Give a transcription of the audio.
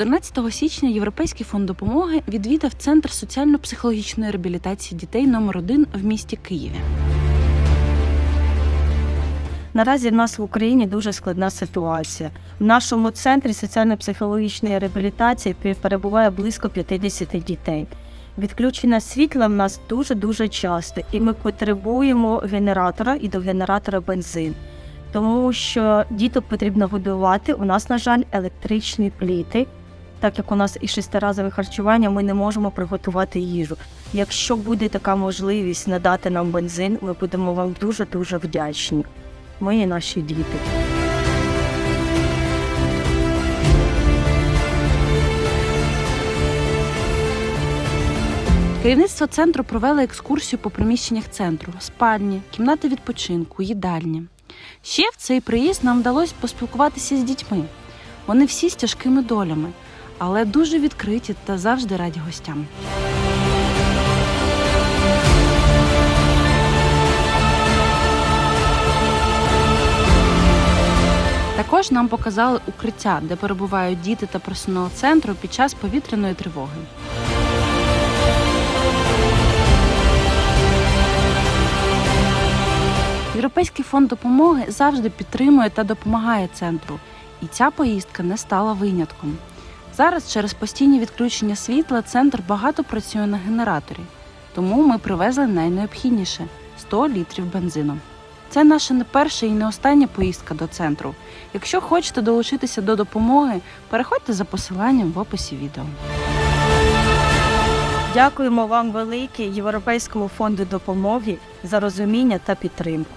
14 січня Європейський фонд допомоги відвідав центр соціально-психологічної реабілітації дітей номер 1 в місті Києві. Наразі в нас в Україні дуже складна ситуація. В нашому центрі соціально-психологічної реабілітації перебуває близько 50 дітей. Відключення світла в нас дуже дуже часто, і ми потребуємо генератора і до генератора бензин. Тому що діток потрібно годувати. У нас, на жаль, електричні пліти. Так як у нас і шестиразове харчування, ми не можемо приготувати їжу. Якщо буде така можливість надати нам бензин, ми будемо вам дуже дуже вдячні. Ми і наші діти. Керівництво центру провело екскурсію по приміщеннях центру: спальні, кімнати відпочинку, їдальні. Ще в цей приїзд нам вдалося поспілкуватися з дітьми. Вони всі з тяжкими долями, але дуже відкриті та завжди раді гостям. Також нам показали укриття, де перебувають діти та персонал центру під час повітряної тривоги. Європейський фонд допомоги завжди підтримує та допомагає центру, і ця поїздка не стала винятком. Зараз через постійні відключення світла центр багато працює на генераторі, тому ми привезли найнеобхідніше 100 літрів бензину. Це наша не перша і не остання поїздка до центру. Якщо хочете долучитися до допомоги, переходьте за посиланням в описі відео. Дякуємо вам велике Європейському фонду допомоги за розуміння та підтримку.